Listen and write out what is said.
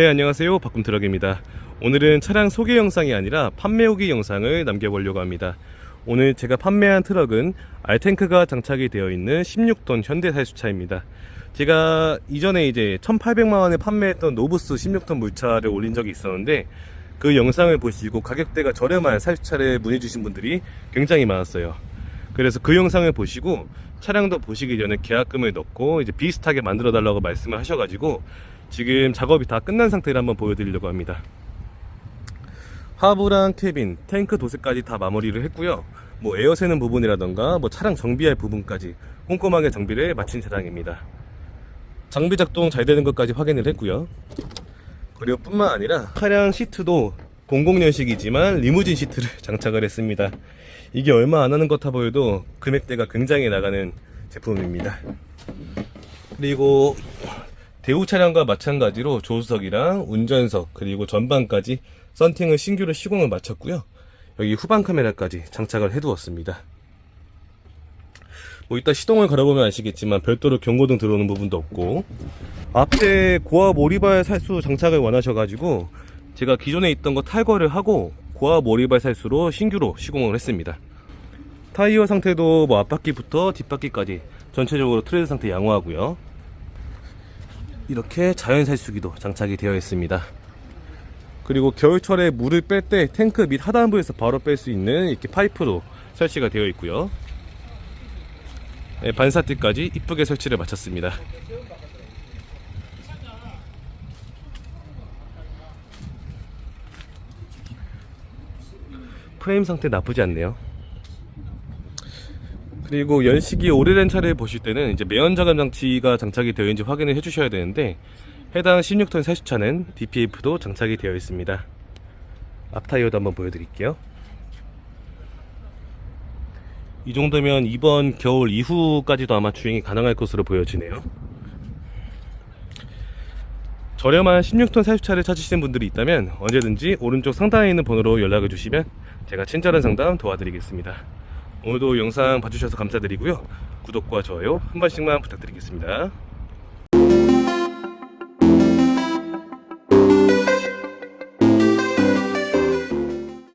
네 안녕하세요. 박꿈트럭입니다. 오늘은 차량 소개 영상이 아니라 판매 후기 영상을 남겨보려고 합니다. 오늘 제가 판매한 트럭은 알탱크가 장착이 되어 있는 16톤 현대 살수차입니다. 제가 이전에 이제 1800만원에 판매했던 노브스 16톤 물차를 올린 적이 있었는데 그 영상을 보시고 가격대가 저렴한 살수차를 문의 주신 분들이 굉장히 많았어요 그래서 그 영상을 보시고 차량도 보시기 전에 계약금을 넣고 이제 비슷하게 만들어 달라고 말씀을 하셔가지고 지금 작업이 다 끝난 상태를 한번 보여드리려고 합니다. 하부랑 캐빈, 탱크 도색까지 다 마무리를 했고요. 뭐 에어 새는 부분이라던가 뭐 차량 정비할 부분까지 꼼꼼하게 정비를 마친 차량입니다. 장비 작동 잘 되는 것까지 확인을 했고요. 그리고 뿐만 아니라 차량 시트도 00년식이지만 리무진 시트를 장착을 했습니다. 이게 얼마 안 하는 것 같아 보여도 금액대가 굉장히 나가는 제품입니다. 그리고 대우 차량과 마찬가지로 조수석이랑 운전석 그리고 전방까지 썬팅을 신규로 시공을 마쳤고요. 여기 후방 카메라까지 장착을 해두었습니다. 뭐 이따 시동을 걸어보면 아시겠지만 별도로 경고등 들어오는 부분도 없고 앞에 고압 오리발 살수 장착을 원하셔가지고 제가 기존에 있던 거 탈거를 하고 고압 오리발 살수로 신규로 시공을 했습니다. 타이어 상태도 뭐 앞바퀴부터 뒷바퀴까지 전체적으로 트레드 상태 양호하고요. 이렇게 자연 살수기도 장착이 되어 있습니다. 그리고 겨울철에 물을 뺄 때 탱크 및 하단부에서 바로 뺄 수 있는 이렇게 파이프도 설치가 되어 있고요. 네, 반사띠까지 이쁘게 설치를 마쳤습니다. 프레임 상태 나쁘지 않네요. 그리고 연식이 오래된 차를 보실 때는 이제 매연 자감 장치가 장착이 되어 있는지 확인을 해 주셔야 되는데 해당 16톤 40차는 DPF도 장착이 되어 있습니다. 앞 타이어도 한번 보여드릴게요. 이 정도면 이번 겨울 이후까지도 아마 주행이 가능할 것으로 보여지네요. 저렴한 16톤 40차를 찾으시는 분들이 있다면 언제든지 오른쪽 상단에 있는 번호로 연락을 주시면 제가 친절한 상담 도와드리겠습니다. 오늘도 영상 봐주셔서 감사드리고요. 구독과 좋아요 한 번씩만 부탁드리겠습니다.